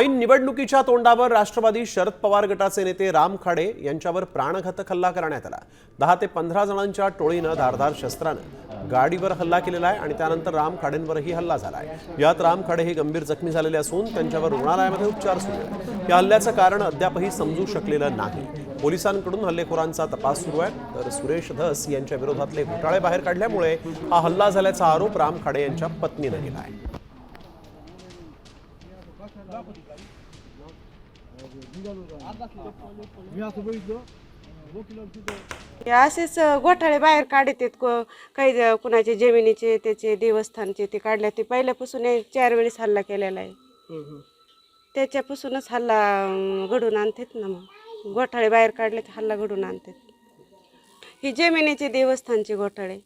ऐन निवडणुकीच्या तोंडावर राष्ट्रवादी शरद पवार गटाचे नेते राम खाडे यांच्यावर प्राणघातक हल्ला करण्यात आला. दहा ते पंधरा जणांच्या टोळीनं धारधार शस्त्रानं गाडीवर हल्ला केलेला आहे आणि त्यानंतर राम खाडेंवरही हल्ला झाला आहे यात राम खाडे हे गंभीर जखमी झालेले असून त्यांच्यावर रुग्णालयामध्ये उपचार सुरू आहेत. या हल्ल्याचं कारण अद्यापही समजू शकलेलं नाही. पोलिसांकडून हल्लेखोरांचा तपास सुरू आहे. तर सुरेश धस यांच्या विरोधातले घोटाळे बाहेर काढल्यामुळे हा हल्ला झाल्याचा आरोप राम खाडे यांच्या पत्नीनं केला आहे. असेच घोटाळे बाहेर काढत आहेत को काही कुणाचे जमिनीचे त्याचे देवस्थानचे ते काढले ते पहिल्यापासून हे चार वेळेस हल्ला केलेला आहे. त्याच्यापासूनच हल्ला अं, घडून आणतात ना मग. घोटाळे बाहेर काढले की हल्ला घडून आणतात. ही जमिनीचे देवस्थानचे घोटाळे.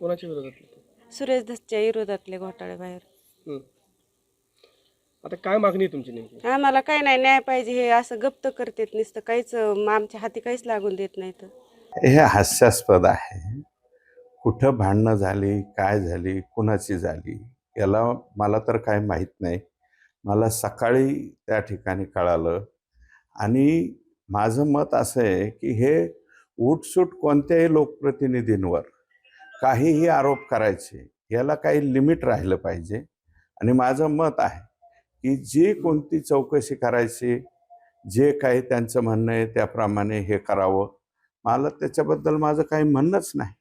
कोणाच्या विरोधात सुरेश धसच्या विरोधातले घोटाळे बाहेर. आता काय मागणी आहे तुमची नेमकी? आम्हाला काय नाही न्याय पाहिजे हे असं गप्त करतात नुसतं काहीच अं, आमच्या हाती काहीच लागून देत नाहीत हे हास्यास्पद आहे. कुठं भांडणं झाली काय झाली कुणाची झाली याला मला तर काय माहीत नाही. मला सकाळी त्या ठिकाणी कळालं. आणि माझं मत असं आहे की हे उठसूट कोणत्याही लोकप्रतिनिधींवर काहीही आरोप करायचे याला काही लिमिट राहिलं पाहिजे. आणि माझं मत आहे की जी कोणती चौकशी करायची जे काही त्यांचं म्हणणं आहे त्याप्रमाणे हे करावं. मला त्याच्याबद्दल माझं काही म्हणणंच नाही.